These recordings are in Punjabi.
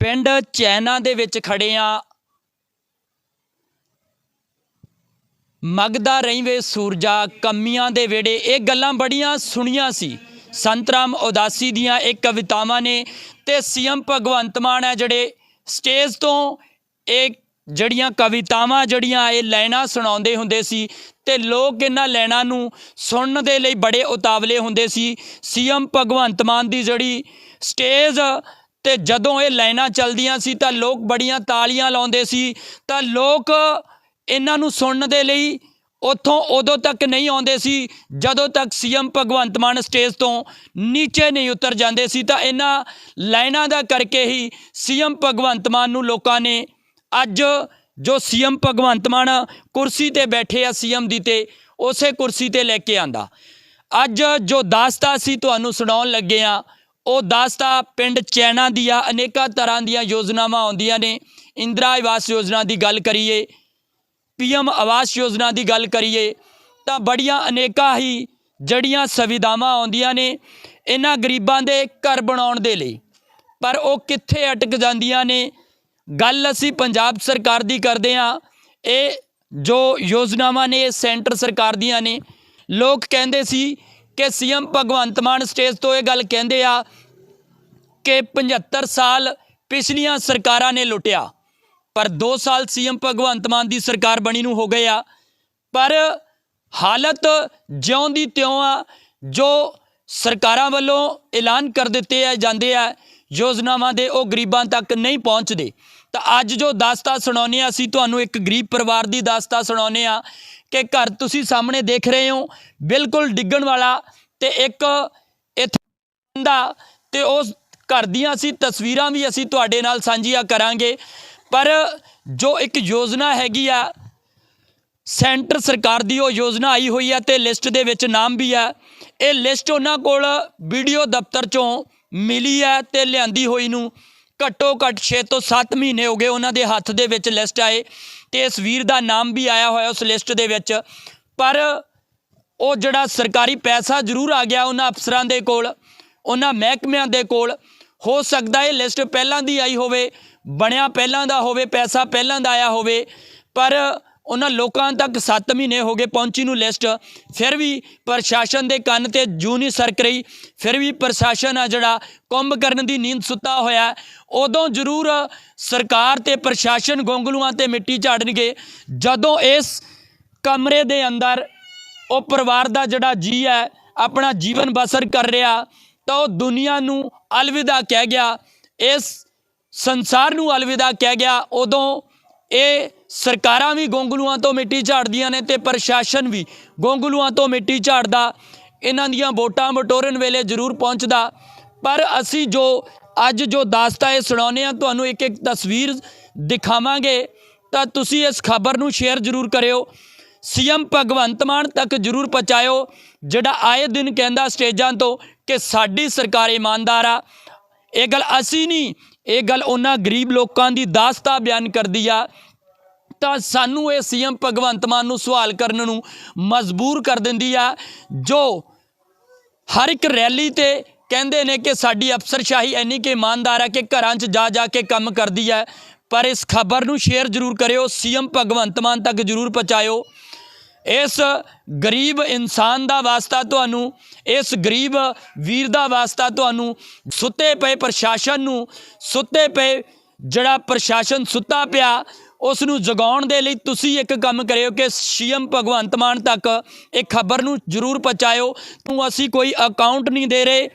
ਪਿੰਡ ਚੈਨਾ ਦੇ ਵਿੱਚ ਖੜੇ ਆ। ਮਗਦਾ ਰਹੀਵੇ ਸੂਰਜਾ, ਕਮੀਆਂ ਦੇ ਵੇੜੇ ਇਹ ਗੱਲਾਂ ਬੜੀਆਂ ਸੁਣੀਆਂ ਸੀ। ਸੰਤਰਾਮ ਉਦਾਸੀ ਦੀਆਂ ਇਹ ਕਵਿਤਾਵਾਂ ਨੇ ਤੇ ਸੀਐਮ ਭਗਵੰਤ ਮਾਨ ਹੈ ਜਿਹੜੇ ਸਟੇਜ ਤੋਂ ਇਹ ਜਿਹੜੀਆਂ ਕਵਿਤਾਵਾਂ ਜਿਹੜੀਆਂ ਇਹ ਲਾਈਨਾਂ ਸੁਣਾਉਂਦੇ ਹੁੰਦੇ ਸੀ ਤੇ ਲੋਕ ਇਹਨਾਂ ਲਾਈਨਾਂ ਨੂੰ ਸੁਣਨ ਦੇ ਲਈ ਬੜੇ ਉਤਾਵਲੇ ਹੁੰਦੇ ਸੀ। ਸੀਐਮ ਭਗਵੰਤ ਮਾਨ ਦੀ ਜਿਹੜੀ ਸਟੇਜ ਤੇ ਜਦੋਂ ਇਹ ਲਾਈਨਾਂ ਚੱਲਦੀਆਂ ਸੀ ਤਾਂ ਲੋਕ ਬੜੀਆਂ ਤਾਲੀਆਂ ਲਾਉਂਦੇ ਸੀ। ਤਾਂ ਲੋਕ ਇਹਨਾਂ ਨੂੰ ਸੁਣਨ ਦੇ ਲਈ ਉੱਥੋਂ ਉਦੋਂ ਤੱਕ ਨਹੀਂ ਆਉਂਦੇ ਸੀ। ਜਦੋਂ ਤੱਕ ਸੀਐਮ ਭਗਵੰਤ ਮਾਨ ਸਟੇਜ ਤੋਂ ਨੀਚੇ ਨਹੀਂ ਉਤਰ ਜਾਂਦੇ ਸੀ ਤਾਂ ਇਹਨਾਂ ਲਾਈਨਾਂ ਦਾ ਕਰਕੇ ਹੀ ਸੀਐਮ ਭਗਵੰਤ ਮਾਨ ਨੂੰ ਲੋਕਾਂ ਨੇ ਅੱਜ ਜੋ ਸੀਐਮ ਭਗਵੰਤ ਮਾਨ ਕੁਰਸੀ ਤੇ ਬੈਠੇ ਆ ਸੀਐਮ ਦੀ ਤੇ, ਉਸੇ ਕੁਰਸੀ ਤੇ ਲੈ ਕੇ ਆਂਦਾ। ਅੱਜ ਜੋ ਦਾਸਤਾ ਸੀ, ਤੁਹਾਨੂੰ ਸੁਣਾਉਣ ਲੱਗੇ ਆ। ਉਹ ਦਾਸਤਾ ਪਿੰਡ ਚੈਨਾ ਦੀਆਂ ਅਨੇਕਾਂ ਤਰ੍ਹਾਂ ਦੀਆਂ ਯੋਜਨਾਵਾਂ ਆਉਂਦੀਆਂ ਨੇ। ਇੰਦਰਾ ਆਵਾਸ ਯੋਜਨਾ ਦੀ ਗੱਲ ਕਰੀਏ, ਪੀਐਮ ਆਵਾਸ ਯੋਜਨਾ ਦੀ ਗੱਲ ਕਰੀਏ, ਤਾਂ ਬੜੀਆਂ ਅਨੇਕਾਂ ਹੀ ਜੜੀਆਂ ਸੁਵਿਧਾਵਾਂ ਆਉਂਦੀਆਂ ਨੇ ਇਹਨਾਂ ਗਰੀਬਾਂ ਦੇ ਘਰ ਬਣਾਉਣ ਦੇ ਲਈ। ਪਰ ਉਹ ਕਿੱਥੇ ਅਟਕ ਜਾਂਦੀਆਂ ਨੇ? ਗੱਲ ਅਸੀਂ ਪੰਜਾਬ ਸਰਕਾਰ ਦੀ ਕਰਦੇ ਹਾਂ। ਇਹ ਜੋ ਯੋਜਨਾਵਾਂ ਨੇ, ਇਹ ਸੈਂਟਰ ਸਰਕਾਰ ਦੀਆਂ ਨੇ। ਲੋਕ ਕਹਿੰਦੇ ਸੀ ਕਿ ਸੀਐਮ ਭਗਵੰਤ ਮਾਨ ਸਟੇਜ ਤੋਂ ਇਹ ਗੱਲ ਕਹਿੰਦੇ ਆ ਕਿ 75 ਸਾਲ ਪਿਛਲੀਆਂ ਸਰਕਾਰਾਂ ਨੇ ਲੁੱਟਿਆ। ਪਰ 2 ਸਾਲ ਸੀਐਮ ਭਗਵੰਤ ਮਾਨ ਦੀ ਸਰਕਾਰ ਬਣੀ ਨੂੰ ਹੋ ਗਏ ਆ। ਪਰ ਹਾਲਤ ਜਿਉਂ ਦੀ ਤਿਉਂ ਆ, ਜੋ ਸਰਕਾਰਾਂ ਵੱਲੋਂ ਐਲਾਨ ਕਰ ਦਿੱਤੇ ਆ, ਜਾਂਦੇ ਆ, ਯੋਜਨਾਵਾਂ ਦੇ ਉਹ ਗਰੀਬਾਂ ਤੱਕ ਨਹੀਂ ਪਹੁੰਚਦੇ। ਤਾਂ ਅੱਜ ਜੋ ਦਾਸਤਾ ਸੁਣਾਉਂਦੇ ਆ, ਅਸੀਂ ਤੁਹਾਨੂੰ ਇੱਕ ਗਰੀਬ ਪਰਿਵਾਰ ਦੀ ਦਾਸਤਾ ਸੁਣਾਉਂਦੇ ਆ ਕਿ ਘਰ ਤੁਸੀਂ ਸਾਹਮਣੇ ਦੇਖ ਰਹੇ ਹੋ, ਬਿਲਕੁਲ ਡਿੱਗਣ ਵਾਲਾ ਤੇ ਇੱਕ ਇੱਥੇ ਦਾ ਤੇ ਉਸ ਘਰ ਦੀਆਂ ਅਸੀਂ ਤਸਵੀਰਾਂ ਵੀ ਅਸੀਂ ਤੁਹਾਡੇ ਨਾਲ ਸਾਂਝੀਆਂ ਕਰਾਂਗੇ। ਪਰ ਜੋ ਇੱਕ ਯੋਜਨਾ ਹੈਗੀ ਆ, ਸੈਂਟਰ ਸਰਕਾਰ ਦੀ ਉਹ ਯੋਜਨਾ ਆਈ ਹੋਈ ਆ ਤੇ ਲਿਸਟ ਦੇ ਵਿੱਚ ਨਾਮ ਵੀ ਆ। ਇਹ ਲਿਸਟ ਉਹਨਾਂ ਕੋਲ ਵੀਡੀਓ ਦਫ਼ਤਰ ਚੋਂ ਮਿਲੀ ਆ ਤੇ ਲਿਆਂਦੀ ਹੋਈ ਨੂੰ ਘੱਟੋ ਘੱਟ 6 ਤੋਂ 7 ਮਹੀਨੇ ਹੋ ਗਏ ਉਹਨਾਂ ਦੇ ਹੱਥ ਦੇ ਵਿੱਚ ਲਿਸਟ ਆਏ ਤੇ ਇਸ ਵੀਰ ਦਾ ਨਾਮ ਵੀ ਆਇਆ ਹੋਇਆ ਉਸ ਲਿਸਟ ਦੇ ਵਿੱਚ। ਪਰ ਉਹ ਜਿਹੜਾ ਸਰਕਾਰੀ ਪੈਸਾ ਜ਼ਰੂਰ ਆ ਗਿਆ ਉਹਨਾਂ ਅਫਸਰਾਂ ਦੇ ਕੋਲ, ਉਹਨਾਂ ਮਹਿਕਮਿਆਂ ਦੇ ਕੋਲ ਹੋ ਸਕਦਾ ਇਹ ਲਿਸਟ ਪਹਿਲਾਂ ਦੀ ਆਈ ਹੋਵੇ, ਬਣਿਆ ਪਹਿਲਾਂ ਦਾ ਹੋਵੇ, ਪੈਸਾ ਪਹਿਲਾਂ ਦਾ ਆਇਆ ਹੋਵੇ, ਪਰ ਉਹਨਾਂ ਲੋਕਾਂ ਤੱਕ 7 ਮਹੀਨੇ ਹੋ ਗਏ ਪਹੁੰਚੀ ਨੂੰ ਲਿਸਟ। ਫਿਰ ਵੀ ਪ੍ਰਸ਼ਾਸਨ ਦੇ ਕੰਨ ਤੇ ਜੂ ਨਹੀਂ ਸਰਕ ਰਹੀ, ਫਿਰ ਵੀ ਪ੍ਰਸ਼ਾਸਨ ਆ ਜਿਹੜਾ ਕੁੰਭ ਕਰਨ ਦੀ ਨੀਂਦ ਸੁੱਤਾ ਹੋਇਆ। ਉਦੋਂ ਜ਼ਰੂਰ ਸਰਕਾਰ ਤੇ ਪ੍ਰਸ਼ਾਸਨ ਗੋਂਗਲੂਆਂ ਤੇ ਮਿੱਟੀ ਝਾੜਨਗੇ। ਜਦੋਂ ਇਸ ਕਮਰੇ ਦੇ ਅੰਦਰ ਉਹ ਪਰਿਵਾਰ ਦਾ ਜਿਹੜਾ ਜੀ ਹੈ, ਆਪਣਾ ਜੀਵਨ ਬਸਰ ਕਰ ਰਿਹਾ ਤਾਂ ਉਹ ਦੁਨੀਆ ਨੂੰ ਅਲਵਿਦਾ ਕਹਿ ਗਿਆ। ਇਸ ਸੰਸਾਰ ਨੂੰ ਅਲਵਿਦਾ ਕਹਿ ਗਿਆ। ਉਦੋਂ ਇਹ ਸਰਕਾਰਾਂ ਵੀ ਗੋਂਗਲੂਆਂ ਤੋਂ ਮਿੱਟੀ ਝਾੜਦੀਆਂ ਨੇ ਤੇ ਪ੍ਰਸ਼ਾਸਨ ਵੀ ਗੋਂਗਲੂਆਂ ਤੋਂ ਮਿੱਟੀ ਝਾੜਦਾ। ਇਹਨਾਂ ਦੀਆਂ ਵੋਟਾਂ ਬਟੋਰਨ ਵੇਲੇ ਜ਼ਰੂਰ ਪਹੁੰਚਦਾ। ਪਰ ਅਸੀਂ ਜੋ, ਅੱਜ ਜੋ ਦਾਸਤਾ ਇਹ ਸੁਣਾਉਂਦੇ ਆ ਤੁਹਾਨੂੰ ਇੱਕ ਇੱਕ ਤਸਵੀਰ ਦਿਖਾਵਾਂਗੇ, ਤਾਂ ਤੁਸੀਂ ਇਸ ਖਬਰ ਨੂੰ ਸ਼ੇਅਰ ਜ਼ਰੂਰ ਕਰਿਓ। ਸੀਐਮ ਭਗਵੰਤ ਮਾਨ ਤੱਕ ਜ਼ਰੂਰ ਪਹੁੰਚਾਇਓ, ਜਿਹੜਾ ਆਏ ਦਿਨ ਕਹਿੰਦਾ, ਸਟੇਜਾਂ ਤੋਂ ਕਿ ਸਾਡੀ ਸਰਕਾਰ ਇਮਾਨਦਾਰ ਆ। ਇਹ ਗੱਲ ਅਸੀਂ ਨਹੀਂ, ਇਹ ਗੱਲ ਉਹਨਾਂ ਗਰੀਬ ਲੋਕਾਂ ਦੀ ਦਾਸਤਾ ਬਿਆਨ ਕਰਦੀ ਆ। ਤਾਂ ਸਾਨੂੰ ਇਹ ਸੀਐਮ ਭਗਵੰਤ ਮਾਨ ਨੂੰ ਸਵਾਲ ਕਰਨ ਨੂੰ ਮਜਬੂਰ ਕਰ ਦਿੰਦੀ ਆ, ਜੋ ਹਰ ਇੱਕ ਰੈਲੀ ਤੇ ਕਹਿੰਦੇ ਨੇ ਕਿ ਸਾਡੀ ਅਫਸਰਸ਼ਾਹੀ ਇੰਨੀ ਕਿ ਇਮਾਨਦਾਰ ਆ ਕਿ ਘਰਾਂ 'ਚ ਜਾ ਜਾ ਕੇ ਕੰਮ ਕਰਦੀ ਹੈ ਪਰ ਇਸ ਖਬਰ ਨੂੰ ਸ਼ੇਅਰ ਜ਼ਰੂਰ ਕਰਿਓ, ਸੀਐਮ ਭਗਵੰਤ ਮਾਨ ਤੱਕ ਜ਼ਰੂਰ ਪਹੁੰਚਾਇਓ। ਇਸ ਗਰੀਬ ਇਨਸਾਨ ਦਾ ਵਾਸਤਾ ਤੁਹਾਨੂੰ, ਇਸ ਗਰੀਬ ਵੀਰ ਦਾ ਵਾਸਤਾ ਤੁਹਾਨੂੰ ਸੁੱਤੇ ਪਏ ਪ੍ਰਸ਼ਾਸਨ ਨੂੰ, ਸੁੱਤੇ ਪਏ ਜਿਹੜਾ ਪ੍ਰਸ਼ਾਸਨ ਸੁੱਤਾ ਪਿਆ, ਉਸ ਨੂੰ ਜਗਾਉਣ ਦੇ ਲਈ ਤੁਸੀਂ ਇੱਕ ਕੰਮ ਕਰਿਓ ਕਿ ਸੀਐਮ ਭਗਵੰਤ ਮਾਨ ਤੱਕ ਇਹ ਖਬਰ ਨੂੰ ਜ਼ਰੂਰ ਪਹੁੰਚਾਇਓ। ਤੂੰ ਅਸੀਂ ਕੋਈ ਅਕਾਊਂਟ ਨਹੀਂ ਦੇ ਰਹੇ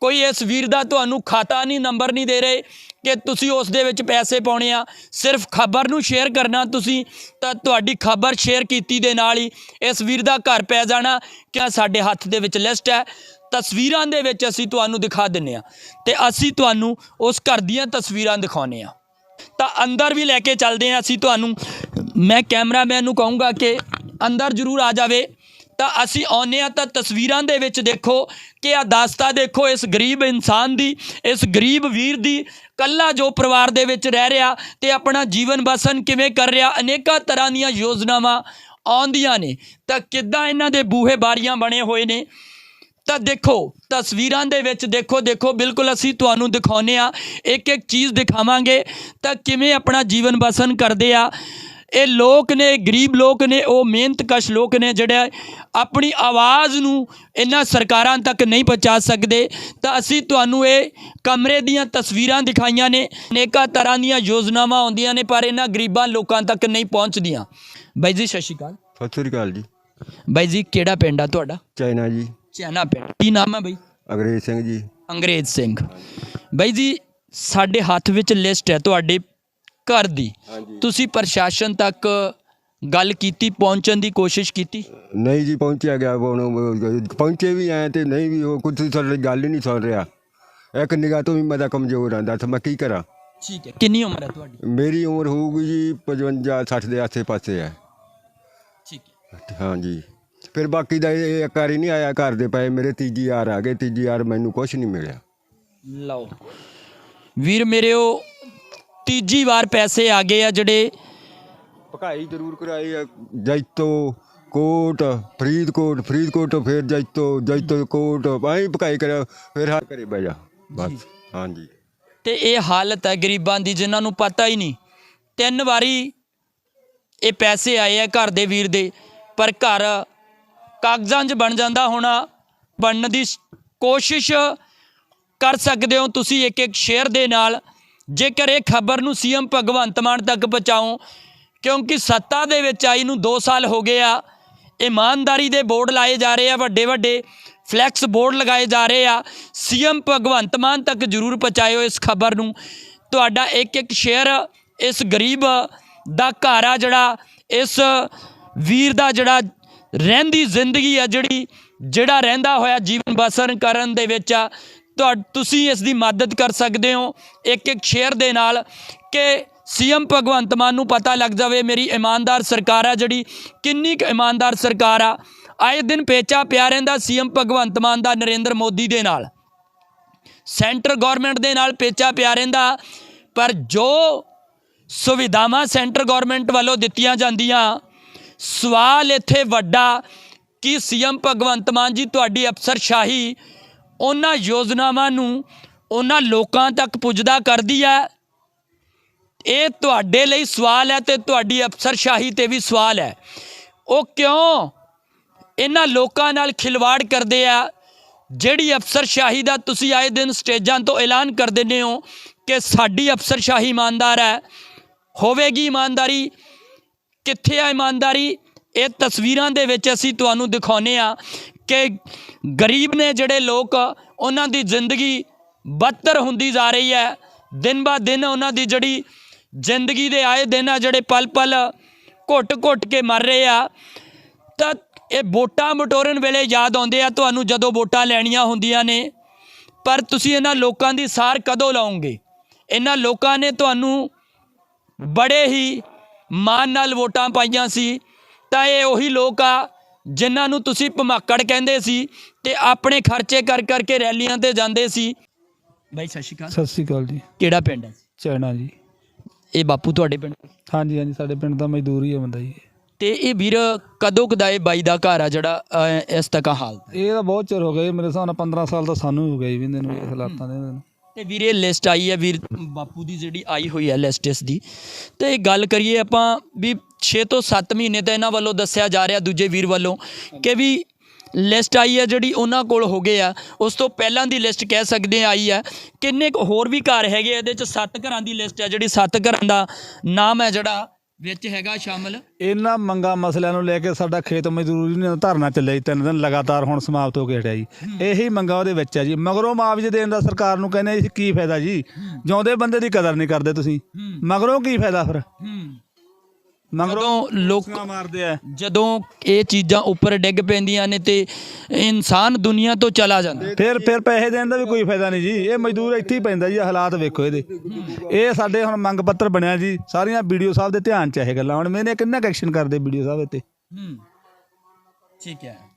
ਕੋਈ ਇਸ ਵੀਰ ਦਾ ਤੁਹਾਨੂੰ ਖਾਤਾ ਨਹੀਂ, ਨੰਬਰ ਨਹੀਂ ਦੇ ਰਹੇ ਕਿ ਤੁਸੀਂ ਉਸ ਦੇ ਵਿੱਚ ਪੈਸੇ ਪਾਉਣੇ ਆ। ਸਿਰਫ ਖਬਰ ਨੂੰ ਸ਼ੇਅਰ ਕਰਨਾ ਤੁਸੀਂ, ਤਾਂ ਤੁਹਾਡੀ ਖਬਰ ਸ਼ੇਅਰ ਕੀਤੀ ਦੇ ਨਾਲ ਹੀ ਇਸ ਵੀਰ ਦਾ ਘਰ ਪੈ ਜਾਣਾ। ਕਿ ਸਾਡੇ ਹੱਥ ਦੇ ਵਿੱਚ ਲਿਸਟ ਹੈ? ਤਸਵੀਰਾਂ ਦੇ ਵਿੱਚ ਅਸੀਂ ਤੁਹਾਨੂੰ ਦਿਖਾ ਦਿੰਨੇ ਆ। ਤੇ ਅਸੀਂ ਤੁਹਾਨੂੰ ਉਸ ਘਰ ਦੀਆਂ ਤਸਵੀਰਾਂ ਦਿਖਾਉਨੇ ਆ। ਤਾਂ ਅੰਦਰ ਵੀ ਲੈ ਕੇ ਚੱਲਦੇ ਆ। ਅਸੀਂ ਤੁਹਾਨੂੰ, ਮੈਂ ਕੈਮਰਾਮੈਨ ਨੂੰ ਕਹੂੰਗਾ ਕਿ ਅੰਦਰ ਜ਼ਰੂਰ ਆ ਜਾਵੇ। ਤਾਂ ਅਸੀਂ ਆਉਂਦੇ ਆ ਤਾਂ ਤਸਵੀਰਾਂ ਦੇ ਵਿੱਚ ਦੇਖੋ ਕਿ ਆ ਦਾਸਤਾ ਦੇਖੋ ਇਸ ਗਰੀਬ ਇਨਸਾਨ ਦੀ, ਇਸ ਗਰੀਬ ਵੀਰ ਦੀ, ਕੱਲਾ ਜੋ ਪਰਿਵਾਰ ਦੇ ਵਿੱਚ ਰਹਿ ਰਿਹਾ ਤੇ ਆਪਣਾ ਜੀਵਨ ਬਸਨ ਕਿਵੇਂ ਕਰ ਰਿਹਾ, ਅਨੇਕਾਂ ਤਰ੍ਹਾਂ ਦੀਆਂ ਯੋਜਨਾਵਾਂ ਆਉਂਦੀਆਂ ਨੇ। ਤਾਂ ਕਿੱਦਾਂ ਇਹਨਾਂ ਦੇ ਬੂਹੇ ਬਾਰੀਆਂ ਬਣੇ ਹੋਏ ਨੇ? ਤਾਂ ਦੇਖੋ, ਤਸਵੀਰਾਂ ਦੇ ਵਿੱਚ ਦੇਖੋ ਦੇਖੋ, ਬਿਲਕੁਲ ਅਸੀਂ ਤੁਹਾਨੂੰ ਦਿਖਾਉਨੇ ਆ ਇੱਕ ਇੱਕ ਚੀਜ਼ ਦਿਖਾਵਾਂਗੇ ਤਾਂ ਕਿਵੇਂ ਆਪਣਾ ਜੀਵਨ ਬਸਨ ਕਰਦੇ ਆ। ਇਹ ਲੋਕ ਨੇ ਗਰੀਬ ਲੋਕ ਨੇ ਉਹ ਮਿਹਨਤਕਸ਼ ਲੋਕ ਨੇ ਜਿਹੜੇ ਆਪਣੀ ਆਵਾਜ਼ ਨੂੰ ਇਹਨਾਂ ਸਰਕਾਰਾਂ ਤੱਕ ਨਹੀਂ ਪਹੁੰਚਾ ਸਕਦੇ। ਤਾਂ ਅਸੀਂ ਤੁਹਾਨੂੰ ਇਹ ਕਮਰੇ ਦੀਆਂ ਤਸਵੀਰਾਂ ਦਿਖਾਈਆਂ ਨੇ। ਅਨੇਕਾਂ ਤਰ੍ਹਾਂ ਦੀਆਂ ਯੋਜਨਾਵਾਂ ਆਉਂਦੀਆਂ ਨੇ ਪਰ ਇਹਨਾਂ ਗਰੀਬਾਂ ਲੋਕਾਂ ਤੱਕ ਨਹੀਂ ਪਹੁੰਚਦੀਆਂ। ਬਾਈ ਜੀ ਸਤਿ ਸ਼੍ਰੀ ਅਕਾਲ। ਸਤਿ ਸ੍ਰੀ ਅਕਾਲ ਜੀ। ਬਾਈ ਜੀ ਕਿਹੜਾ ਪਿੰਡ ਆ ਤੁਹਾਡਾ? ਚਾਈਨਾ ਜੀ। ਚੈਨਾ ਪਿੰਡ। ਕੀ ਨਾਮ ਹੈ ਬਈ? ਅੰਗਰੇਜ਼ ਸਿੰਘ ਜੀ। ਅੰਗਰੇਜ਼ ਸਿੰਘ। ਬਾਈ ਜੀ ਸਾਡੇ ਹੱਥ ਵਿੱਚ ਲਿਸਟ ਹੈ ਤੁਹਾਡੇ। ਘਰ ਦੀ। ਤੁਸੀਂ ਪ੍ਰਸ਼ਾਸਨ ਤੱਕ ਗੱਲ ਕੀਤੀ ਪਹੁੰਚਣ ਦੀ ਕੋਸ਼ਿਸ਼ ਕੀਤੀ? ਨਹੀਂ ਜੀ ਪਹੁੰਚਿਆ ਗਿਆ। ਪਹੁੰਚੇ ਵੀ ਆਏ ਤੇ ਨਹੀਂ ਵੀ ਉਹ ਕੁਝ ਸਾਡੇ ਗੱਲ ਹੀ ਨਹੀਂ ਸੁਣ ਰਿਹਾ। ਇੱਕ ਨਿਗਾਹ ਤੋਂ ਵੀ ਮੈਂ ਤਾਂ ਕਮਜ਼ੋਰ ਆਂ ਦੱਸ ਮੈਂ ਕੀ ਕਰਾਂ? ਠੀਕ ਹੈ। ਕਿੰਨੀ ਉਮਰ ਹੈ ਤੁਹਾਡੀ? ਮੇਰੀ ਉਮਰ ਹੋਊਗੀ ਜੀ 55 60 ਦੇ ਆਸੇ ਪਾਸੇ ਹੈ। ਠੀਕ ਹੈ। ਹਾਂਜੀ। ਫਿਰ ਬਾਕੀ ਦਾ ਇਹ ਇੱਕ ਵਾਰੀ ਨਹੀਂ ਆਇਆ ਘਰ ਦੇ ਪਏ ਮੇਰੇ ਤੀਜੀ ਯਾਰ ਆ ਗਏ। ਤੀਜੀ ਯਾਰ ਮੈਨੂੰ ਕੁਝ ਨਹੀਂ ਮਿਲਿਆ। ਲਓ। ਵੀਰ ਮੇਰਿਓ ਤੀਜੀ ਵਾਰ ਪੈਸੇ ਆ ਗਏ ਆ ਜਿਹੜੇ ਭਕਾਈ ਜ਼ਰੂਰ ਕਰਾਈ ਆ ਜੈਤੋ ਕੋਟ ਫਰੀਦਕੋਟ ਫਰੀਦਕੋਟ ਤੋਂ ਫਿਰ ਜੈਤੋ ਜੈਤੋ ਕੋਟ ਐਂ ਭਕਾਈ ਕਰਿਆ ਫਿਰ ਹਾਂ ਘਰੇ ਬਹਿ ਜਾ ਬਸ ਹਾਂਜੀ। ਤੇ ਇਹ ਹਾਲਤ ਹੈ ਗਰੀਬਾਂ ਦੀ ਜਿਨ੍ਹਾਂ ਨੂੰ ਪਤਾ ਹੀ ਨਹੀਂ। ਤਿੰਨ ਵਾਰੀ ਇਹ ਪੈਸੇ ਆਏ ਆ ਘਰ ਦੇ ਵੀਰ ਦੇ ਪਰ ਘਰ ਕਾਗਜ਼ਾਂ 'ਚ ਬਣ ਜਾਂਦਾ ਹੋਣਾ ਬਣਨ ਦੀ ਕੋਸ਼ਿਸ਼ ਕਰ ਸਕਦੇ ਹੋ ਤੁਸੀਂ ਇੱਕ ਇੱਕ ਸ਼ੇਅਰ ਦੇ ਨਾਲ। ਜੇਕਰ ਇਹ ਖਬਰ ਨੂੰ ਸੀਐਮ ਭਗਵੰਤ ਮਾਨ ਤੱਕ ਪਹੁੰਚਾਓ ਕਿਉਂਕਿ ਸੱਤਾ ਦੇ ਵਿੱਚ ਆਈ ਨੂੰ 2 ਸਾਲ ਹੋ ਗਏ ਆ, ਇਮਾਨਦਾਰੀ ਦੇ ਬੋਰਡ ਲਾਏ ਜਾ ਰਹੇ ਆ, ਵੱਡੇ ਵੱਡੇ ਫਲੈਕਸ ਬੋਰਡ ਲਗਾਏ ਜਾ ਰਹੇ ਆ, ਸੀਐਮ ਭਗਵੰਤ ਮਾਨ ਤੱਕ ਜ਼ਰੂਰ ਪਹੁੰਚਾਇਓ ਇਸ ਖਬਰ ਨੂੰ। ਤੁਹਾਡਾ ਇੱਕ ਇੱਕ ਸ਼ੇਅਰ ਇਸ ਗਰੀਬ ਦਾ ਘਰ ਆ ਜਿਹੜਾ, ਇਸ ਵੀਰ ਦਾ ਜਿਹੜਾ ਰਹਿੰਦੀ ਜ਼ਿੰਦਗੀ ਆ ਜਿਹੜੀ, ਜਿਹੜਾ ਰਹਿੰਦਾ ਹੋਇਆ ਜੀਵਨ ਬਸਰ ਕਰਨ ਦੇ ਵਿੱਚ ਆ ਤੁਸੀਂ ਇਸ ਦੀ ਮਦਦ ਕਰ ਸਕਦੇ ਹੋ। ਇੱਕ ਇੱਕ ਸ਼ੇਅਰ ਦੇ ਨਾਲ ਕਿ ਸੀਐਮ ਭਗਵੰਤ ਮਾਨ ਨੂੰ ਪਤਾ ਲੱਗ ਜਾਵੇ, ਮੇਰੀ ਇਮਾਨਦਾਰ ਸਰਕਾਰ ਆ ਜਿਹੜੀ, ਕਿੰਨੀ ਕੁ ਇਮਾਨਦਾਰ ਸਰਕਾਰ ਆ। ਆਏ ਦਿਨ ਪੇਚਾ ਪਿਆ ਰਹਿੰਦਾ ਸੀਐਮ ਭਗਵੰਤ ਮਾਨ ਦਾ ਨਰਿੰਦਰ ਮੋਦੀ ਦੇ ਨਾਲ। ਸੈਂਟਰ ਗਵਰਨਮੈਂਟ ਦੇ ਨਾਲ ਪੇਚਾ ਪਿਆ ਰਹਿੰਦਾ, ਪਰ ਜੋ ਸੁਵਿਧਾਵਾਂ ਸੈਂਟਰ ਗਵਰਨਮੈਂਟ ਵੱਲੋਂ ਦਿੱਤੀਆਂ ਜਾਂਦੀਆਂ, ਸਵਾਲ ਇੱਥੇ ਵੱਡਾ ਕਿ ਸੀਐਮ ਭਗਵੰਤ ਮਾਨ ਜੀ, ਤੁਹਾਡੀ ਅਫਸਰਸ਼ਾਹੀ ਉਹਨਾਂ ਯੋਜਨਾਵਾਂ ਨੂੰ ਉਹਨਾਂ ਲੋਕਾਂ ਤੱਕ ਪੁੱਜਦਾ ਕਰਦੀ ਹੈ। ਇਹ ਤੁਹਾਡੇ ਲਈ ਸਵਾਲ ਹੈ ਤੇ ਤੁਹਾਡੀ ਅਫਸਰਸ਼ਾਹੀ ਤੇ ਵੀ ਸਵਾਲ ਹੈ। ਉਹ ਕਿਉਂ ਇਹਨਾਂ ਲੋਕਾਂ ਨਾਲ ਖਿਲਵਾੜ ਕਰਦੇ ਆ? ਜਿਹੜੀ ਅਫਸਰਸ਼ਾਹੀ ਦਾ ਤੁਸੀਂ ਆਏ ਦਿਨ ਸਟੇਜਾਂ ਤੋਂ ਐਲਾਨ ਕਰ ਦਿੰਦੇ ਹੋ ਕਿ ਸਾਡੀ ਅਫਸਰਸ਼ਾਹੀ ਇਮਾਨਦਾਰ ਹੈ। ਹੋਵੇਗੀ ਇਮਾਨਦਾਰੀ? ਕਿੱਥੇ ਆ ਇਮਾਨਦਾਰੀ? ਇਹ ਤਸਵੀਰਾਂ ਦੇ ਵਿੱਚ ਅਸੀਂ ਤੁਹਾਨੂੰ ਦਿਖਾਉਨੇ ਆ ਕਿ ਗਰੀਬ ਨੇ ਜਿਹੜੇ ਲੋਕ ਉਹਨਾਂ ਦੀ ਜ਼ਿੰਦਗੀ ਬਦਤਰ ਹੁੰਦੀ ਜਾ ਰਹੀ ਹੈ। ਦਿਨ ਬਾ ਦਿਨ ਉਹਨਾਂ ਦੀ ਜਿਹੜੀ ਜ਼ਿੰਦਗੀ ਦੇ ਆਏ ਦਿਨ ਆ ਜਿਹੜੇ ਪਲ ਪਲ ਘੁੱਟ-ਘੁੱਟ ਕੇ ਮਰ ਰਹੇ ਆ। ਤਾਂ ਇਹ ਵੋਟਾਂ ਮਟੋਰਨ ਵੇਲੇ ਯਾਦ ਆਉਂਦੇ ਆ, ਤੁਹਾਨੂੰ ਜਦੋਂ ਵੋਟਾਂ ਲੈਣੀਆਂ ਹੁੰਦੀਆਂ ਨੇ, ਪਰ ਤੁਸੀਂ ਇਹਨਾਂ ਲੋਕਾਂ ਦੀ ਸਾਰ ਕਦੋਂ ਲਾਓਗੇ? ਇਹਨਾਂ ਲੋਕਾਂ ਨੇ ਤੁਹਾਨੂੰ ਬੜੇ ਹੀ ਮਾਨ ਨਾਲ ਵੋਟਾਂ ਪਾਈਆਂ ਸੀ, ਤਾਂ ਇਹ ਉਹੀ ਲੋਕ ਆ ਜਿਨ੍ਹਾਂ ਨੂੰ ਤੁਸੀਂ ਭਮਾਕੜ ਕਹਿੰਦੇ ਸੀ ਤੇ ਆਪਣੇ ਖਰਚੇ ਕਰ ਕਰਕੇ ਰੈਲੀਆਂ ਤੇ ਜਾਂਦੇ ਸੀ। ਬਾਈ ਸਤਿ ਸ਼੍ਰੀ ਅਕਾਲ। ਸਤਿ ਸ਼੍ਰੀ ਅਕਾਲ ਜੀ। ਕਿਹੜਾ ਪਿੰਡ ਹੈ? ਚਾਈਨਾ ਜੀ। ਇਹ ਬਾਪੂ ਤੁਹਾਡੇ ਪਿੰਡ? ਹਾਂਜੀ ਹਾਂਜੀ ਸਾਡੇ ਪਿੰਡ ਦਾ ਮਜ਼ਦੂਰ ਹੀ ਹੈ ਬੰਦਾ ਜੀ। ਤੇ ਇਹ ਵੀਰ ਕਦੋਂ ਕਦਾਏ ਬਾਈ ਦਾ ਘਰ ਆ ਜਿਹੜਾ ਅਹ, ਇਸ ਤੱਕ ਹਾਲਤ ਹੈ ਇਹ ਤਾਂ ਬਹੁਤ ਚਿਰ ਹੋ ਗਿਆ ਜੀ, ਮੇਰੇ ਹਿਸਾਬ ਨਾਲ 15 ਸਾਲ ਤਾਂ ਸਾਨੂੰ ਹੀ ਗਏ ਵਿੰਦੇ ਨੂੰ ਇਹ ਹਾਲਾਤਾਂ ਦੇ ਨੂੰ। ਤੇ ਵੀਰ ਇਹ ਲਿਸਟ ਆਈ ਹੈ ਵੀਰ ਬਾਪੂ ਦੀ ਜਿਹੜੀ ਆਈ ਹੋਈ ਹੈ ਲਿਸਟ ਇਸ ਦੀ। ਤੇ ਗੱਲ ਕਰੀਏ ਆਪਾਂ ਵੀ 6 ਤੋਂ 7 ਮਹੀਨੇ ਤਾਂ ਇਹਨਾਂ ਵੱਲੋਂ ਦੱਸਿਆ ਜਾ ਰਿਹਾ ਦੂਜੇ ਵੀਰ ਵੱਲੋਂ ਕਿ ਵੀ ਲਿਸਟ ਆਈ ਹੈ ਜਿਹੜੀ ਉਹਨਾਂ ਕੋਲ ਹੋ ਗਏ ਆ। ਉਸ ਤੋਂ ਪਹਿਲਾਂ ਦੀ ਲਿਸਟ ਕਹਿ ਸਕਦੇ ਆ ਆਈ ਹੈ। ਕਿੰਨੇ ਕੁ ਹੋਰ ਵੀ ਘਰ ਹੈਗੇ ਆ, ਇਹਦੇ ਚ? 7 ਘਰਾਂ ਦੀ ਲਿਸਟ ਹੈ ਜਿਹੜੀ 7 ਘਰਾਂ ਦਾ ਨਾਮ ਹੈ ਜਿਹੜਾ। ਵਿੱਚ ਹੈਗਾ ਸ਼ਾਮਲ? ਇਹਨਾਂ ਮੰਗਾ ਮਸਲਿਆਂ ਨੂੰ ਲੈ ਕੇ ਸਾਡਾ ਖੇਤ ਮਜ਼ਦੂਰੀ ਨੇ ਧਰਨਾ ਚੱਲਿਆ ਜੀ ਤਿੰਨ ਦਿਨ ਲਗਾਤਾਰ ਹੁਣ ਸਮਾਪਤ ਹੋ ਕੇ ਹਟਿਆ ਜੀ। ਇਹੀ ਮੰਗਾ ਉਹਦੇ ਵਿੱਚ ਹੈ ਜੀ। ਮਗਰੋਂ ਮੁਆਵਜ਼ੇ ਦੇਣ ਦਾ ਸਰਕਾਰ ਨੂੰ ਕਹਿੰਦੇ ਕੀ ਫਾਇਦਾ ਜੀ? ਜਿਉਂਦੇ ਬੰਦੇ ਦੀ ਕਦਰ ਨਹੀਂ ਕਰਦੇ ਤੁਸੀਂ। ਮਗਰੋਂ ਕੀ ਫਾਇਦਾ ਫਿਰ? ਜਦੋਂ ਲੋਕ ਮਾਰਦੇ ਆ। ਜਦੋਂ ਇਹ ਚੀਜ਼ਾਂ ਉੱਪਰ ਡਿੱਗ ਪੈਂਦੀਆਂ ਨੇ ਤੇ ਇਨਸਾਨ ਦੁਨੀਆ ਤੋਂ ਚਲਾ ਜਾਂਦਾ। ਫਿਰ ਫਿਰ ਪੈਸੇ ਦੇਣ ਦਾ ਵੀ ਕੋਈ ਫਾਇਦਾ ਨਹੀਂ ਜੀ। ਇਹ ਮਜ਼ਦੂਰ ਇੱਥੇ ਹੀ ਪੈਂਦਾ ਜੀ ਹਾਲਾਤ ਵੇਖੋ ਇਹਦੇ। ਇਹ ਸਾਡੇ ਹੁਣ ਮੰਗ ਪੱਤਰ ਬਣਿਆ ਜੀ ਸਾਰੀਆਂ ਵੀਡੀਓ ਸਾਹਿਬ ਦੇ ਧਿਆਨ ਚ ਇਹ ਗੱਲਾਂ। ਹੁਣ ਮੈਨੇ ਕਿੰਨਾ ਐਕਸ਼ਨ ਕਰਦੇ ਵੀਡੀਓ ਸਾਹਿਬ ਇੱਥੇ? ਹੂੰ। ਠੀਕ ਹੈ।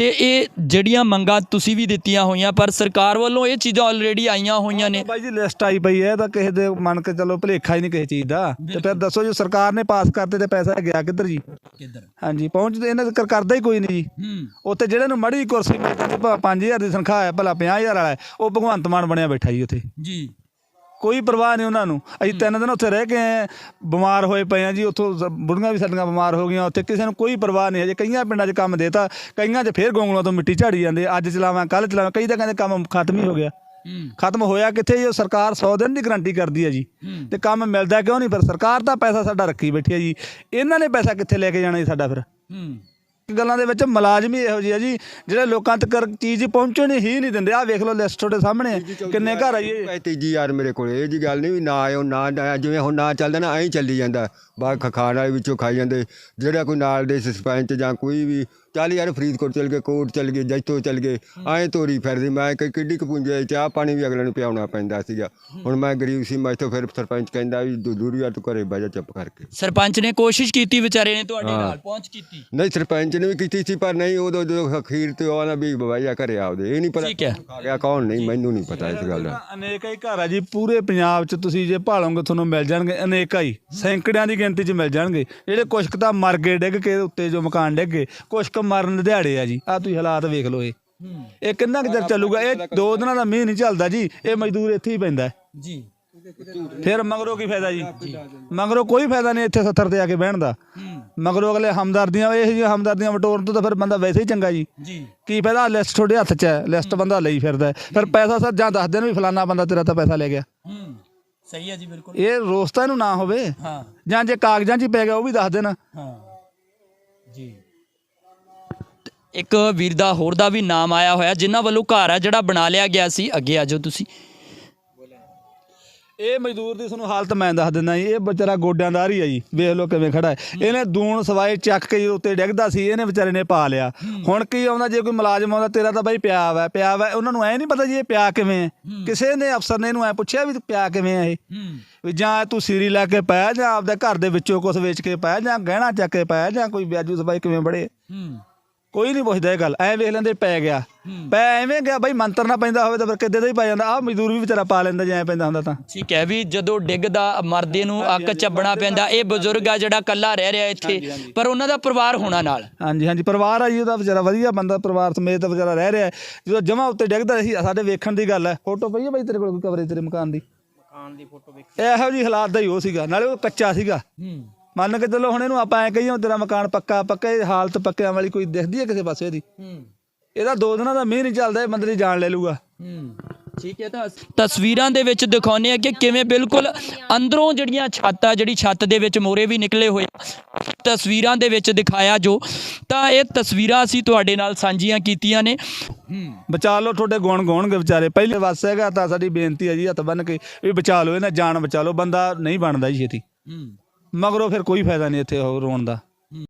ਤੇ ਇਹ ਜਿਹੜੀਆਂ ਮੰਗਾਂ ਤੁਸੀਂ ਵੀ ਦਿੱਤੀਆਂ ਹੋਈਆਂ ਪਰ ਸਰਕਾਰ ਵੱਲੋਂ ਇਹ ਚੀਜ਼ਾਂ ਆਲਰੇਡੀ ਆਈਆਂ ਹੋਈਆਂ ਨੇ। ਬਾਈ ਜੀ ਲਿਸਟ ਆਈ ਪਈ ਹੈ ਤਾਂ ਕਿਸੇ ਦੇ ਮੰਨ ਕੇ ਚੱਲੋ ਭਲੇਖਾ ਹੀ ਨਹੀਂ ਕਿਸੇ ਚੀਜ਼ ਦਾ। ਤੇ ਫਿਰ ਦੱਸੋ ਜੋ ਸਰਕਾਰ ਨੇ ਪਾਸ ਕਰਤੇ ਤੇ ਪੈਸਾ ਗਿਆ ਕਿੱਧਰ ਜੀ? ਕਿੱਧਰ? ਹਾਂਜੀ ਪਹੁੰਚਦੇ ਇਹਨਾਂ ਦੇ ਕਰ- ਕਰਦਾ ਹੀ ਕੋਈ ਨਹੀਂ ਜੀ। ਉੱਥੇ ਜਿਹੜੇ ਨੂੰ ਮੜੀ ਕੁਰਸੀ ਮਿਲ ਜਾਂਦੀ ਭਾ 5000 ਦੀ ਤਨਖਾਹ ਹੈ ਭਲਾ 50000 ਵਾਲਾ ਹੈ, ਉਹ ਭਗਵੰਤ ਮਾਨ ਬਣਿਆ ਬੈਠਾ ਜੀ ਉੱਥੇ। ਜੀ। ਕੋਈ ਪਰਵਾਹ ਨਹੀਂ ਉਹਨਾਂ ਨੂੰ। ਅਸੀਂ ਤਿੰਨ ਦਿਨ ਉੱਥੇ ਰਹਿ ਕੇ ਆਏ ਹਾਂ, ਬਿਮਾਰ ਹੋਏ ਪਏ ਆ ਜੀ ਉੱਥੋਂ ਸ- ਬੁੜੀਆਂ ਵੀ ਸਾਡੀਆਂ ਬਿਮਾਰ ਹੋ ਗਈਆਂ। ਉੱਥੇ ਕਿਸੇ ਨੂੰ ਕੋਈ ਪਰਵਾਹ ਨਹੀਂ ਹਜੇ। ਕਈਆਂ ਪਿੰਡਾਂ 'ਚ ਕੰਮ ਦੇਤਾ ਕਈਆਂ 'ਚ ਫੇਰ ਗੋਂਗਲੋਂ ਤੋਂ ਮਿੱਟੀ ਝਾੜੀ ਜਾਂਦੇ। ਅੱਜ ਚਲਾਵਾਂ ਕੱਲ ਚਲਾਵਾਂ ਕਈ ਤਾਂ ਕਹਿੰਦੇ ਕੰਮ ਖਤਮ ਹੀ ਹੋ ਗਿਆ। ਹੂੰ। ਖਤਮ ਹੋਇਆ ਕਿੱਥੇ ਜੀ? ਉਹ ਸਰਕਾਰ 100 ਦਿਨ ਦੀ ਗਾਰੰਟੀ ਕਰਦੀ ਹੈ ਜੀ। ਹੂੰ। ਤੇ ਕੰਮ ਮਿਲਦਾ ਕਿਉਂ ਨਹੀਂ? ਫਿਰ ਸਰਕਾਰ ਤਾਂ ਪੈਸਾ ਸਾਡਾ ਰੱਖੀ ਬੈਠੀ ਹੈ ਜੀ। ਇਹਨਾਂ ਨੇ ਪੈਸਾ ਕਿੱਥੇ ਲੈ ਕੇ ਜਾਣਾ ਜੀ ਸਾਡਾ ਫਿਰ? ਹੂੰ। ਗੱਲਾਂ ਦੇ ਵਿੱਚ ਮੁਲਾਜ਼ਮ ਹੀ ਇਹੋ ਜਿਹੇ ਆ ਜੀ ਜਿਹੜੇ ਲੋਕਾਂ ਤੱਕ ਚੀਜ਼ ਪਹੁੰਚਣ ਹੀ ਨਹੀਂ ਦਿੰਦੇ ਆਹ ਵੇਖ ਲਓ ਲਿਸਟ ਤੁਹਾਡੇ ਸਾਹਮਣੇ ਹੈ। ਕਿੰਨੇ ਘਰ ਆਈਏ ਭਾਈ ਤੀਜੀ ਯਾਰ ਮੇਰੇ ਕੋਲ ਇਹ ਜੀ ਗੱਲ ਨਹੀਂ ਵੀ ਨਾ ਆਇਓ ਨਾ ਜਿਵੇਂ ਹੁਣ ਨਾ ਚੱਲਦਾ ਨਾ ਐਂ ਹੀ ਚੱਲੀ ਜਾਂਦਾ ਬਾਹਰ ਖ- ਖਾਣ ਵਾਲੇ ਵਿੱਚੋਂ ਖਾਈ ਜਾਂਦੇ। ਜਿਹੜਾ ਕੋਈ ਨਾਲ ਦੇ ਸਰਪੰਚ ਜਾਂ ਕੋਈ ਵੀ ਚੱਲ ਯਾਰ ਫਰੀਦਕੋਟ ਚੱਲ ਗਏ ਕੋਟ ਚੱਲ ਗਏ ਜੈਤੋ ਚੱਲ ਗਏ ਐਂ ਤੋਰੀ ਫਿਰਦੀ। ਮੈਂ ਕਿ ਕਿੱਡੀ ਕੁ ਪੁੰਜੇ ਚਾਹ ਪਾਣੀ ਵੀ ਅਗਲੇ ਨੂੰ ਪਿਆਉਣਾ ਪੈਂਦਾ ਸੀਗਾ। ਹੁਣ ਮੈਂ ਗਰੀਬ ਸੀ ਮੈਂ ਇੱਥੋਂ ਫਿਰ ਸਰਪੰਚ ਕਹਿੰਦਾ ਵੀ ਦੂ- ਦੂਰੀ ਆ ਤੂੰ ਘਰੇ ਬਹਿ ਜਾ ਚੁੱਪ ਕਰਕੇ। ਸਰਪੰਚ ਨੇ ਕੋਸ਼ਿਸ਼ ਕੀਤੀ ਵਿਚਾਰੇ ਨੇ ਤੁਹਾਡੇ ਹਾਂ। ਨਾਲ ਪਹੁੰਚ ਕੀਤੀ। ਨਹੀਂ ਸਰਪੰਚ ਨੇ ਵੀ ਕੀਤੀ ਸੀ ਪਰ ਨਹੀਂ ਉਦੋਂ ਜਦੋਂ ਅਖੀਰ ਤੇ ਨਾ ਵੀ ਜਾ ਘਰੇ ਆਪਦੇ। ਇਹ ਨਹੀਂ ਪਤਾ ਠੀਕ ਹੈ। ਖਾ ਗਿਆ ਕੌਣ ਨਹੀਂ ਮੈਨੂੰ ਨਹੀਂ ਪਤਾ ਇਸ ਗੱਲ ਦਾ। ਅਨੇਕ ਹੀ ਘਰ ਆ ਜੀ ਪੂਰੇ ਪੰਜਾਬ 'ਚ ਤੁਸੀਂ ਜੇ ਭਾਲੋਗੇ ਤੁਹਾਨੂੰ ਮਿਲ ਜਾਣਗੇ ਅਨੇਕ ਹੀ। ਸੈਂਕੜਿਆਂ ਦੀ ਗਿਣਤੀ 'ਚ ਮਿਲ ਜਾਣਗੇ। ਜਿਹੜੇ ਕੁਛ ਕੁ ਤਾਂ ਮਰ ਗਏ ਡਿੱਗ ਕੇ ਉੱਤੇ ਜੋ ਮਕਾਨ ਡਿੱਗ ਗਏ ਕੁਛ ਕੁ ਮਰਨ ਦਿਹਾੜੇ ਆ ਜੀ। ਆ ਤੁਸੀਂ ਹਾਲਾਤ ਵੇਖ ਲਓ ਇਹ। ਇਹ ਕਿੰਨਾ ਕੁ ਚਿਰ ਚੱਲੂਗਾ? ਇਹ ਦੋ ਦਿਨਾਂ ਦਾ ਮੀਂਹ ਨਹੀਂ ਚੱਲਦਾ ਜੀ। ਇਹ ਮਜ਼ਦੂਰ ਇੱਥੇ ਹੀ ਪੈਂਦਾ ਹੈ। ਜੀ। ਫਿਰ ਮਗਰੋਂ ਕੀ ਫਾਇਦਾ ਜੀ? ਮਗਰੋਂ ਕੋਈ ਫਾਇਦਾ ਨਹੀਂ ਇੱਥੇ ਸੱਤਰ ਤੇ ਆ ਕੇ ਬਹਿਣ ਦਾ। ਮਗਰੋਂ ਅਗਲੇ ਹਮਦਰਦੀਆਂ ਇਹ ਜਿਹੀਆਂ ਹਮਦਰਦੀਆਂ ਵਟੋਰਨ ਤੋਂ ਤਾਂ ਫਿਰ ਬੰਦਾ ਵੈਸੇ ਹੀ ਚੰਗਾ ਜੀ। ਜੀ। ਕੀ ਫਾਇਦਾ? ਲਿਸਟ ਤੁਹਾਡੇ ਹੱਥ 'ਚ ਹੈ। ਲਿਸਟ ਬੰਦਾ ਲਈ ਫਿਰਦਾ ਹੈ। ਫਿਰ ਪੈਸਾ ਸਰ ਜਾਂ ਦੱਸ ਦੇਣ ਵੀ ਫਲਾਨਾ ਬੰਦਾ ਤੇਰਾ ਤਾਂ ਪੈਸਾ ਲੈ ਗਿਆ। ਹੂੰ। ਸਹੀ ਹੈ ਜੀ ਬਿਲਕੁਲ। ਇਹ ਰੋਸਤਾ ਇਹਨੂੰ ਨਾ ਹੋਵੇ। ਹਾਂ। ਜਾਂ ਜੇ ਕਾਗਜ਼ਾਂ 'ਚ ਹੀ ਪੈ ਗਿਆ ਉਹ ਵੀ ਦੱਸ ਦੇਣ। ਹਾਂ। ਜੀ। ਇੱਕ ਵੀਰ ਦਾ ਹੋਰ ਦਾ ਵੀ ਨਾਮ ਆਇਆ ਹੋਇਆ ਜਿਨ੍ਹਾਂ ਵੱਲੋਂ ਘਰ ਆ ਜਿਹੜਾ ਬਣਾ ਲਿਆ ਗਿਆ ਸੀ। ਅੱਗੇ ਆ ਜਾਓ ਤੁਸੀਂ। ਇਹ ਮਜ਼ਦੂਰ ਦੀ ਤੁਹਾਨੂੰ ਹਾਲਤ ਮੈਂ ਦੱਸ ਦਿੰਦਾ ਜੀ ਇਹ ਵਿਚਾਰਾ ਗੋਡਿਆਂ ਦਾ ਹੀ ਆ ਜੀ ਵੇਖ ਲਓ ਕਿਵੇਂ ਖੜਾ ਹੈ। ਇਹਨੇ ਦੂਣ ਸਵਾਏ ਚੱਕ ਕੇ ਜਦੋਂ ਉੱਤੇ ਡਿੱਗਦਾ ਸੀ ਇਹਨੇ ਵਿਚਾਰੇ ਨੇ ਪਾ ਲਿਆ। ਹੁਣ ਕੀ ਆਉਂਦਾ ਜੇ ਕੋਈ ਮੁਲਾਜ਼ਮ ਆਉਂਦਾ ਤੇਰਾ ਤਾਂ ਬਾਈ ਪਿਆ ਵਾ ਪਿਆ ਵਾ ਉਹਨਾਂ ਨੂੰ ਐ ਨਹੀਂ ਪਤਾ ਜੀ ਇਹ ਪਿਆ ਕਿਵੇਂ ਹੈ। ਕਿਸੇ ਨੇ ਅਫਸਰ ਨੇ ਇਹਨੂੰ ਐ ਪੁੱਛਿਆ ਵੀ ਪਿਆ ਕਿਵੇਂ ਹੈ ਇਹ? ਵੀ ਜਾਂ ਤੂੰ ਸੀਰੀ ਲਾ ਕੇ ਪਾਇਆ ਜਾਂ ਆਪਦੇ ਘਰ ਦੇ ਵਿੱਚੋਂ ਕੁਝ ਵੇਚ ਕੇ ਪਾਇਆ ਜਾਂ ਗਹਿਣਾ ਚੱਕ ਕੇ ਪਾਇਆ ਜਾਂ ਕੋਈ ਵਿਆਜੂ ਸਬਾਈ ਕਿਵੇਂ ਬੜੇ ਕੋਈ ਨਹੀਂ ਪੁੱਛਦਾ ਇਹ ਗੱਲ ਐ ਵੇਖ ਲੈਂਦੇ ਪੈ ਗਿਆ। ਪੈ ਐਵੇਂ ਗਿਆ ਬਾਈ ਮੰਤਰ ਨਾ ਪੈਂਦਾ ਹੋਵੇ ਤਾਂ ਫਿਰ ਕਿੱਦੇ ਦਾ ਹੀ ਪੈ ਜਾਂਦਾ ਆਹ ਮਜ਼ਦੂਰ ਵੀ ਵਿਚਾਰਾ ਪਾ ਲੈਂਦਾ ਜੇ ਐ ਪੈਂਦਾ ਹੁੰਦਾ ਤਾਂ। ਠੀਕ ਹੈ ਵੀ ਜਦੋਂ ਡਿੱਗਦਾ ਮਰਦੇ ਨੂੰ ਅੱਕ ਚੱਬਣਾ ਪੈਂਦਾ ਇਹ ਬਜ਼ੁਰਗ ਆ ਜਿਹੜਾ ਕੱਲਾ ਰਹਿ ਰਿਹਾ ਇੱਥੇ ਪਰ ਉਹਨਾਂ ਦਾ ਪਰਿਵਾਰ ਹੋਣਾ ਨਾਲ। ਹਾਂਜੀ ਹਾਂਜੀ। ਪਰਿਵਾਰ ਆ ਜੀ ਉਹਦਾ ਵਿਚਾਰਾ ਵਧੀਆ ਬੰਦਾ ਪਰਿਵਾਰ ਸਮੇਤ ਵਿਚਾਰਾ ਰਹਿ ਰਿਹਾ। ਜਦੋਂ ਜਮਾ ਉੱਤੇ ਡਿੱਗਦਾ ਸੀ ਸਾਡੇ ਵੇਖਣ ਦੀ ਗੱਲ ਹੈ। ਫੋਟੋ ਪਈ ਹੈ ਬਾਈ ਤੇਰੇ ਕੋਲ ਕੋਈ ਕਵਰੇਜ ਤੇਰੇ ਮਕਾਨ ਦੀ? ਮਕਾਨ ਦੀ ਫੋਟੋ ਵੇਖ। ਇਹੋ ਜੀ ਹਾਲਾਤ ਦਾ ਹੀ ਉਹ ਸੀਗਾ ਨਾਲੇ ਉਹ ਕੱਚਾ ਸੀਗਾ। ਹੂੰ। ਮੰਨ ਕੇ ਚੱਲੋ ਹੁਣ ਇਹਨੂੰ ਆਪਾਂ ਐ ਕਹੀਏ ਤੇਰਾ ਮਕਾਨ ਪੱਕਾ ਪੱਕਾ ਇਹ ਹਾਲਤ ਪੱਕਿਆਂ ਵਾਲੀ ਕੋਈ ਦਿਖਦੀ ਹੈ ਕਿਸੇ ਪਾਸੇ ਹੂੰ। ਇਹਦਾ ਦੋ ਦਿਨਾਂ ਦਾ ਮੀਂਹ ਨਹੀਂ ਚੱਲਦਾ ਇਹ ਬੰਦੇ ਦੀ ਜਾਨ ਲੈ ਲੂਗਾ ਹੂੰ। ਠੀਕ ਹੈ ਤਾਂ ਤਸਵੀਰਾਂ ਦੇ ਵਿੱਚ ਦਿਖਾਉਂਦੇ ਆ ਕਿ ਕਿਵੇਂ ਬਿਲਕੁਲ ਅੰਦਰੋਂ ਜਿਹੜੀਆਂ ਛੱਤਾਂ ਜਿਹੜੀ ਛੱਤ ਦੇ ਵਿੱਚ ਮੋਰੇ ਵੀ ਨਿਕਲੇ ਹੋਏ। ਤਸਵੀਰਾਂ ਦੇ ਵਿੱਚ ਦਿਖਾਇਆ ਜੋ। ਤਾਂ ਇਹ ਤਸਵੀਰਾਂ ਅਸੀਂ ਤੁਹਾਡੇ ਨਾਲ ਸਾਂਝੀਆਂ ਕੀਤੀਆਂ ਨੇ। ਹੂੰ। ਬਚਾ ਲਓ ਤੁਹਾਡੇ ਗੁਣ ਗਾਉਣਗੇ ਵਿਚਾਰੇ। ਪਹਿਲੇ ਵਸ ਹੈਗਾ ਤਾਂ ਸਾਡੀ ਬੇਨਤੀ ਹੈ ਜੀ ਹੱਥ ਬੰਨ ਕੇ ਵੀ ਬਚਾ ਲਓ ਇਹਨਾਂ ਜਾਨ ਬਚਾ ਲਓ ਬੰਦਾ ਨਹੀਂ ਬਣਦਾ ਜੀ ਛੇਤੀ। ਹੂੰ। ਮਗਰੋਂ ਫਿਰ ਕੋਈ ਫਾਇਦਾ ਨਹੀਂ ਇੱਥੇ ਉਹ ਰੋਣ ਦਾ।